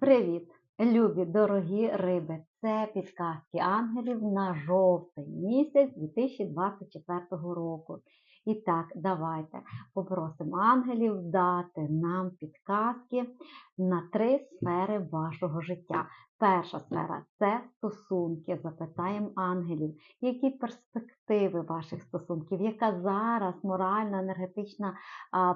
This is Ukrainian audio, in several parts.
Привіт, любі дорогі риби! Це підказки ангелів на жовтий місяць 2024 року. І так, давайте попросимо ангелів дати нам підказки на три сфери вашого життя. Перша сфера це стосунки. Запитаємо ангелів, які перспективи ваших стосунків, яка зараз моральна, енергетична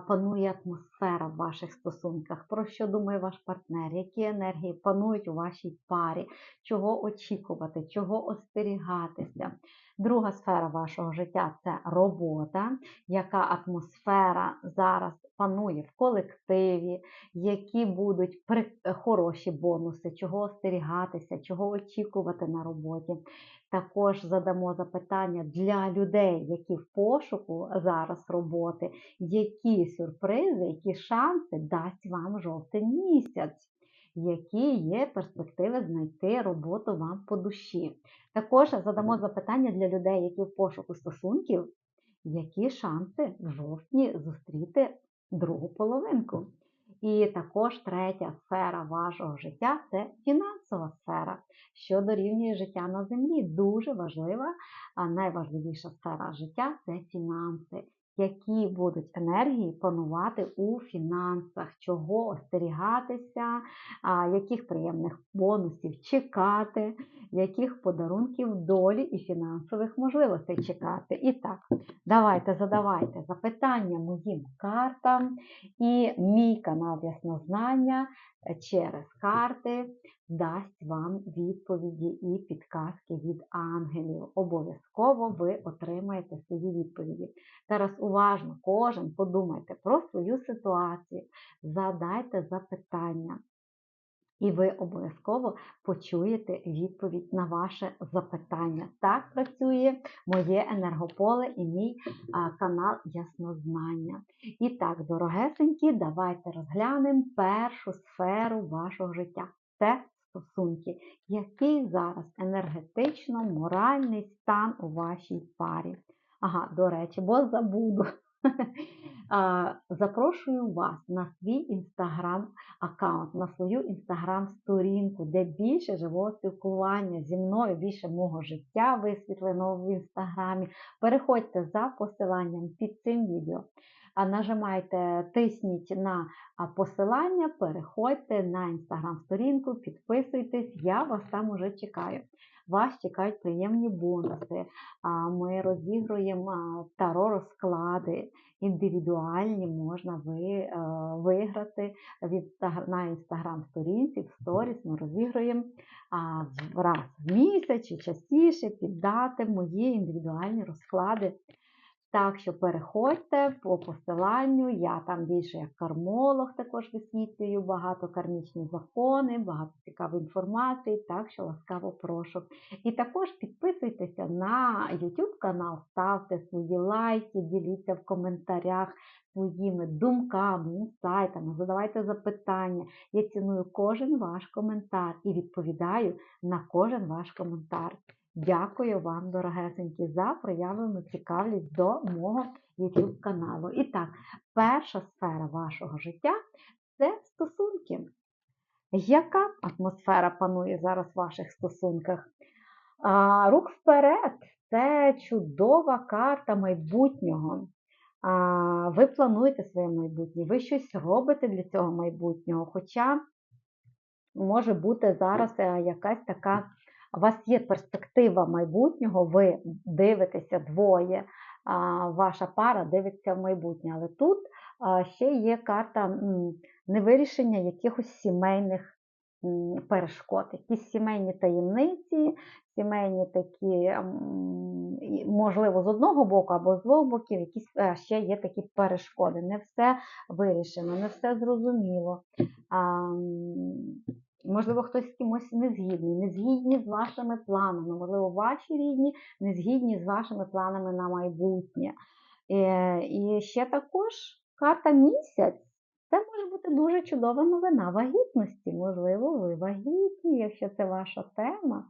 панує атмосфера в ваших стосунках, про що думає ваш партнер, які енергії панують у вашій парі, чого очікувати, чого остерігатися. Друга сфера вашого життя це робота, яка атмосфера зараз панує в колективі, які будуть хороші бонуси, чого остерігатися, чого очікувати на роботі. Також задамо запитання для людей, які в пошуку зараз роботи, які сюрпризи, які шанси дасть вам жовтий місяць. Які є перспективи знайти роботу вам по душі? Також задамо запитання для людей, які в пошуку стосунків, які шанси в жовтні зустріти другу половинку. І також третя сфера вашого життя це фінансова сфера, що дорівнює життя на землі. Дуже важлива, а найважливіша сфера життя це фінанси. Які будуть енергії панувати у фінансах, чого остерігатися, яких приємних бонусів чекати, яких подарунків долі і фінансових можливостей чекати. І так, давайте задавайте запитання моїм картам і мій канал Яснознання через карти дасть вам відповіді і підказки від ангелів. Обов'язково ви отримаєте свої відповіді. Зараз уважно кожен подумайте про свою ситуацію, задайте запитання. І ви обов'язково почуєте відповідь на ваше запитання. Так працює моє енергополе і мій канал Яснознання. І так, дорогесенькі, давайте розглянемо першу сферу вашого життя. Це стосунки, який зараз енергетично-моральний стан у вашій парі. Ага, до речі, бо забуду. Запрошую вас на свій інстаграм-аккаунт, на свою інстаграм-сторінку, де більше живого спілкування зі мною, більше мого життя висвітленого в інстаграмі. Переходьте за посиланням під цим відео. Нажимайте, тисніть на посилання, переходьте на інстаграм-сторінку, підписуйтесь, я вас там уже чекаю. Вас чекають приємні бонуси. Ми розігруємо таро розклади, індивідуальні можна е, виграти від, на інстаграм-сторінці, в сторіс ми розігруємо раз в місяць чи частіше піддати мої індивідуальні розклади. Так що переходьте по посиланню, я там більше як кармолог також висвітлюю, багато кармічні закони, багато цікавої інформації, так що ласкаво прошу. І також підписуйтеся на YouTube канал, ставте свої лайки, діліться в коментарях своїми думками, інсайтами, задавайте запитання. Я ціную кожен ваш коментар і відповідаю на кожен ваш коментар. Дякую вам, дорогесенькі, за проявлену цікавість до мого YouTube каналу. І так, перша сфера вашого життя це стосунки. Яка атмосфера панує зараз в ваших стосунках? А, Рух вперед це чудова карта майбутнього. А, Ви плануєте своє майбутнє, ви щось робите для цього майбутнього. Хоча може бути зараз е, якась така у вас є перспектива майбутнього, ви дивитеся двоє, ваша пара дивиться в майбутнє. Але тут ще є карта невирішення якихось сімейних перешкод, якісь сімейні таємниці, сімейні такі, можливо, з одного боку або з двох боків, якісь ще є такі перешкоди. Не все вирішено, не все зрозуміло. Можливо, хтось з кимось не згідний, не згідні з вашими планами, можливо, ваші рідні не згідні з вашими планами на майбутнє. Е, і ще також карта місяць. Це може бути дуже чудова новина вагітності. Можливо, ви вагітні, якщо це ваша тема.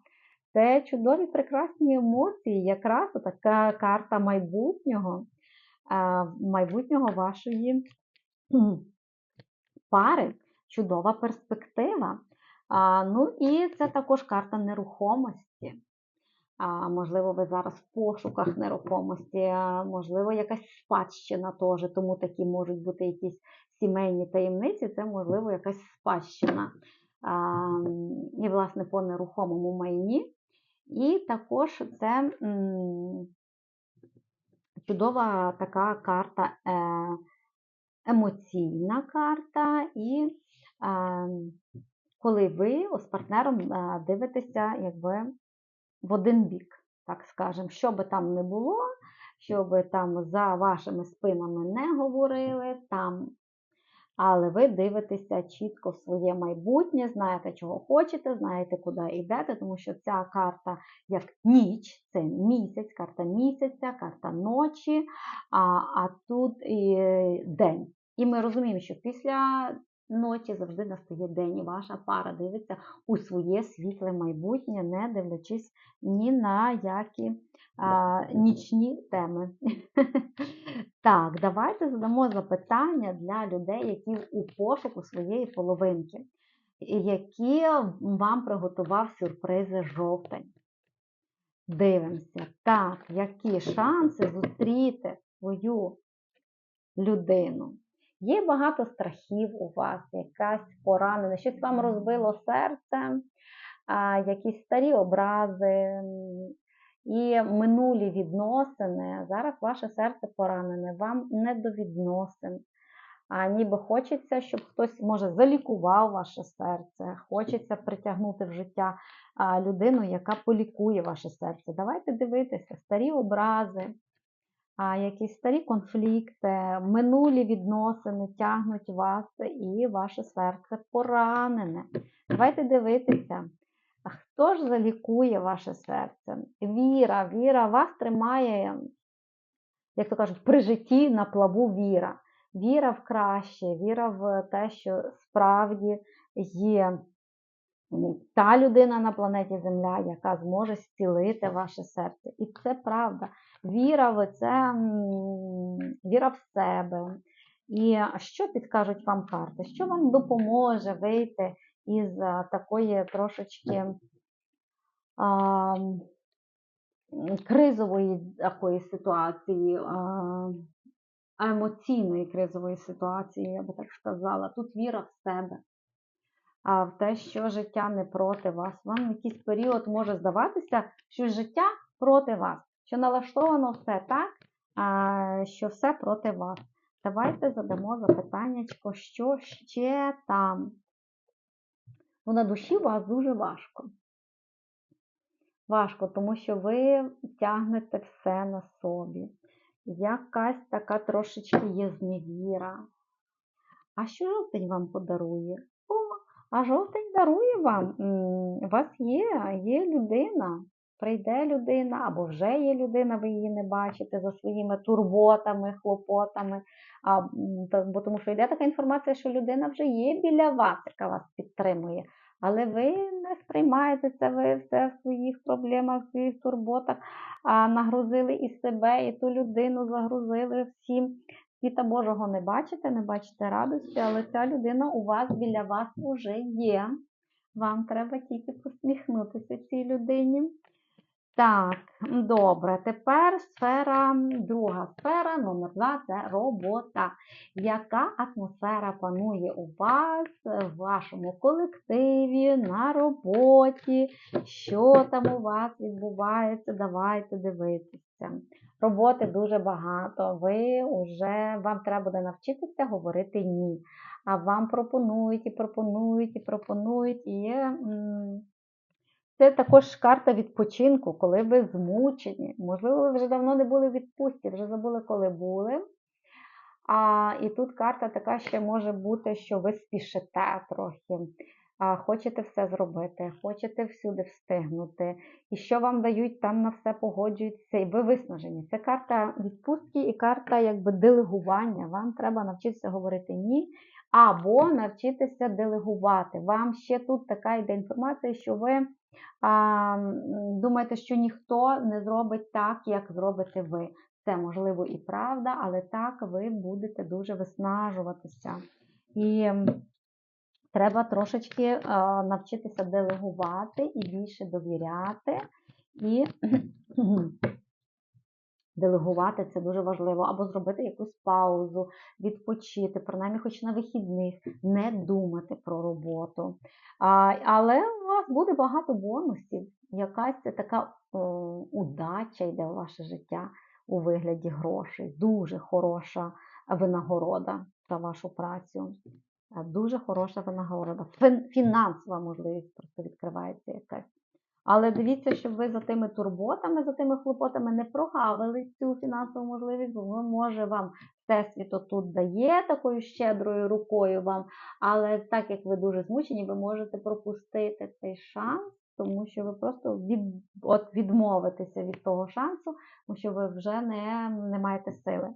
Це чудові прекрасні емоції, якраз така карта майбутнього, майбутнього вашої пари чудова перспектива. А, ну і це також карта нерухомості. А, можливо, ви зараз в пошуках нерухомості, а, можливо, якась спадщина теж, тому такі можуть бути якісь сімейні таємниці, це, можливо, якась спадщина. А, і, власне, по нерухомому майні. І також це м, чудова така карта, е, емоційна карта, і е, коли ви з партнером е, дивитеся якби в один бік, так скажемо, що би там не було, що би там за вашими спинами не говорили, там але ви дивитеся чітко в своє майбутнє, знаєте, чого хочете, знаєте, куди йдете, тому що ця карта як ніч, це місяць, карта місяця, карта ночі, а а тут і день. І ми розуміємо, що після ночі завжди настає день, і ваша пара дивиться у своє світле майбутнє, не дивлячись ні на які а, нічні теми. Так, давайте задамо запитання для людей, які у пошуку своєї половинки, які вам приготував сюрпризи жовтень. Дивимося, так, які шанси зустріти свою людину. Є багато страхів у вас, якась поранена, щось вам розбило серце, якісь старі образи, і минулі відносини, зараз ваше серце поранене, вам не до відносин. А ніби хочеться, щоб хтось, може, залікував ваше серце, хочеться притягнути в життя людину, яка полікує ваше серце. Давайте дивитися, старі образи, якісь старі конфлікти, минулі відносини тягнуть вас і ваше серце поранене. Давайте дивитися. Хто ж залікує ваше серце? Віра, віра вас тримає, як то кажуть, при житті на плаву віра. Віра в краще, віра в те, що справді є та людина на планеті Земля, яка зможе зцілити ваше серце. І це правда. Віра в це, віра в себе. І що підкажуть вам карти? Що вам допоможе вийти із такої трошечки а, кризової такої ситуації, а, емоційної кризової ситуації, я би так сказала. Тут віра в себе, а в те, що життя не проти вас. Вам якийсь період може здаватися, що життя проти вас, що налаштовано все так, що все проти вас. Давайте задамо запитання, що ще там ну, на душі у вас дуже важко. Важко, тому що ви тягнете все на собі. Якась така трошечки є зневіра. А що жовтень вам подарує? О, а жовтень дарує вам. У вас є, є людина. Прийде людина, або вже є людина, ви її не бачите за своїми турботами, хлопотами. А, Бо тому що йде така інформація, що людина вже є біля вас, яка вас підтримує. Але ви не сприймаєте це, ви все в своїх проблемах, в своїх турботах, а нагрузили і себе, і ту людину загрузили всім. Світа Божого не бачите, не бачите радості, але ця людина у вас біля вас вже є. Вам треба тільки посміхнутися цій людині. Так, добре. Тепер сфера, друга сфера, номер два це робота. Яка атмосфера панує у вас, в вашому колективі, на роботі? Що там у вас відбувається? Давайте дивитися. Роботи дуже багато. Ви вже, Вам треба буде навчитися говорити ні. А вам пропонують і пропонують, і пропонують, і є. Це також карта відпочинку, коли ви змучені. Можливо, ви вже давно не були в відпустці, вже забули, коли були. А, І тут карта така ще може бути, що ви спішите трохи, а, хочете все зробити, хочете всюди встигнути. І що вам дають, там на все погоджуються, і ви виснажені. Це карта відпустки і карта якби делегування. Вам треба навчитися говорити ні. Або навчитися делегувати. Вам ще тут така йде інформація, що ви думаєте, що ніхто не зробить так, як зробите ви. Це можливо і правда, але так ви будете дуже виснажуватися. І треба трошечки е, навчитися делегувати і більше довіряти. І делегувати це дуже важливо. Або зробити якусь паузу, відпочити, принаймні хоч на вихідних, не думати про роботу. А, але у вас буде багато бонусів. Якась така о, удача йде в ваше життя у вигляді грошей. Дуже хороша винагорода за вашу працю. Е, Дуже хороша винагорода. Фін- Фінансова можливість просто відкривається якась. Але дивіться, щоб ви за тими турботами, за тими хлопотами не прогавили цю фінансову можливість, бо може вам всесвіт отут дає такою щедрою рукою вам. Але так як ви дуже змучені, ви можете пропустити цей шанс, тому що ви просто від, от відмовитеся від того шансу, тому що ви вже не, не маєте сили.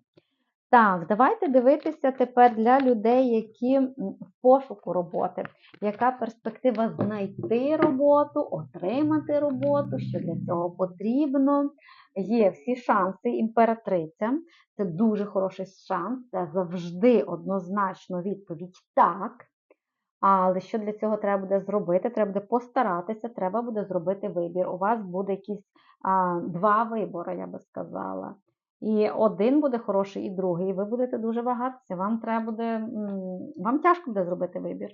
Так, давайте дивитися тепер для людей, які в пошуку роботи. Яка перспектива знайти роботу, отримати роботу, що для цього потрібно? Є всі шанси, імператриця. Це дуже хороший шанс, це завжди однозначно відповідь так. Але що для цього треба буде зробити? Треба буде постаратися, треба буде зробити вибір. У вас буде якісь а, два вибори, я би сказала. І один буде хороший, і другий. І ви будете дуже вагатися. Вам треба буде, вам тяжко буде зробити вибір.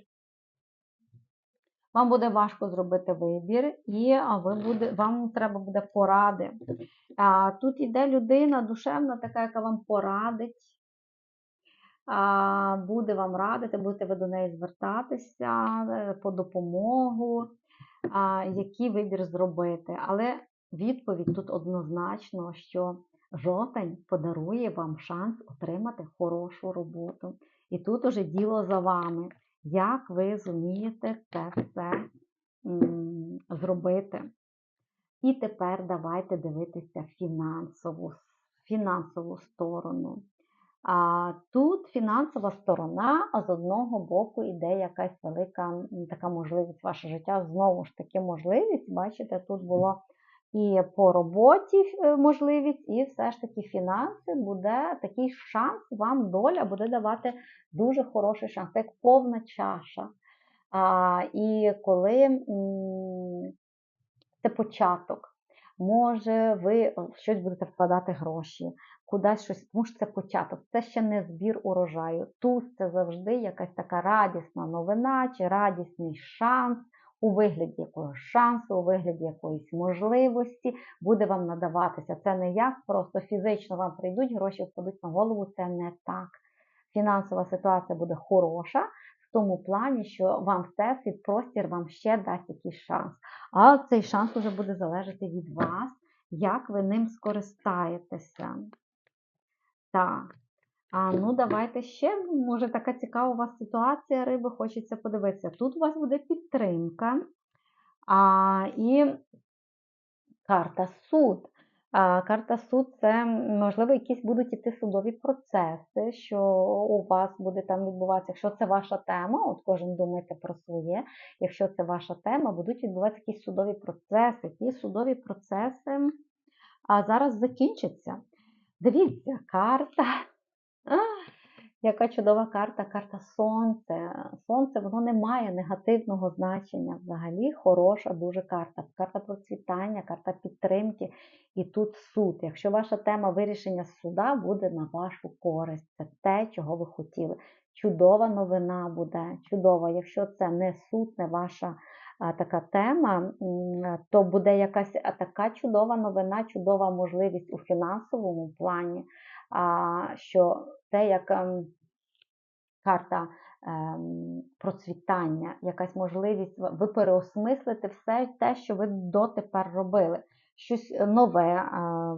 Вам буде важко зробити вибір, і ви буде, вам треба буде поради. А, тут іде людина душевна, така, яка вам порадить, а, буде вам радити, будете ви до неї звертатися е, по допомогу, а, який вибір зробити. Але відповідь тут однозначно, що жовтень подарує вам шанс отримати хорошу роботу. І тут уже діло за вами, як ви зумієте це все зробити. І тепер давайте дивитися фінансову, фінансову сторону. А тут фінансова сторона, а з одного боку йде якась велика така можливість ваше життя. Знову ж таки, можливість, бачите, тут було і по роботі е, можливість, і все ж таки фінанси буде такий шанс, вам доля буде давати дуже хороший шанс, як повна чаша. А, і коли це початок, може ви в щось будете вкладати гроші, кудись щось, тому що це початок, це ще не збір урожаю. Тут це завжди якась така радісна новина чи радісний шанс у вигляді якогось шансу, у вигляді якоїсь можливості буде вам надаватися. Це не як просто фізично вам прийдуть, гроші впадуть на голову, це не так. Фінансова ситуація буде хороша в тому плані, що вам всесвіт, простір вам ще дасть якийсь шанс. А цей шанс вже буде залежати від вас, як ви ним скористаєтеся. Так. А ну давайте ще, може, така цікава у вас ситуація, риби, хочеться подивитися. Тут у вас буде підтримка а, і карта суд. А, карта суд це, можливо, якісь будуть іти судові процеси, що у вас буде там відбуватися. Якщо це ваша тема, от кожен думайте про своє. Якщо це ваша тема, будуть відбуватися якісь судові процеси. Ті судові процеси а, зараз закінчаться. Дивіться, карта. Яка чудова карта, карта Сонце. Сонце воно не має негативного значення. Взагалі хороша дуже карта. Карта процвітання, карта підтримки. І тут суд. Якщо ваша тема вирішення суда буде на вашу користь, це те, чого ви хотіли. Чудова новина буде, чудова. Якщо це не суд, не ваша така тема, то буде якась така чудова новина, чудова можливість у фінансовому плані, що те, як ем, карта ем, процвітання, якась можливість, ви переосмислите все те, що ви дотепер робили. Щось нове, е,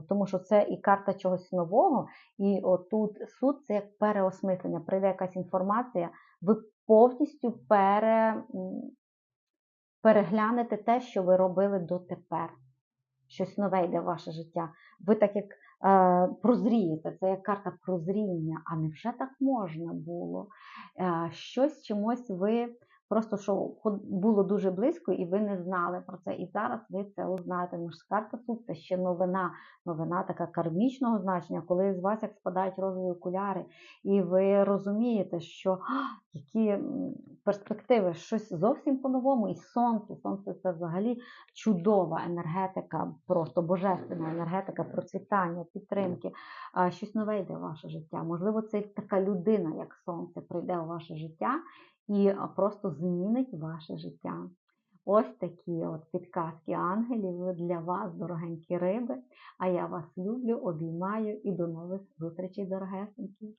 тому що це і карта чогось нового, і отут суд це як переосмислення. Прийде якась інформація, ви повністю пере, переглянете те, що ви робили дотепер. Щось нове йде в ваше життя. Ви так як прозрієте, це як карта прозріння, а невже так можна було? Е, щось чимось ви просто що було дуже близько, і ви не знали про це. І зараз ви це узнаєте. Тому карта суд це ще новина, новина така кармічного значення, коли з вас як спадають розові окуляри, і ви розумієте, що «А, які перспективи, щось зовсім по-новому. І сонце. Сонце це взагалі чудова енергетика, просто божественна енергетика процвітання, підтримки. А, Щось нове йде в ваше життя. Можливо, це така людина, як сонце, прийде у ваше життя і просто змінить ваше життя. Ось такі от підказки ангелів для вас, дорогенькі риби. А я вас люблю, обіймаю і до нових зустрічей, дорогесенькі.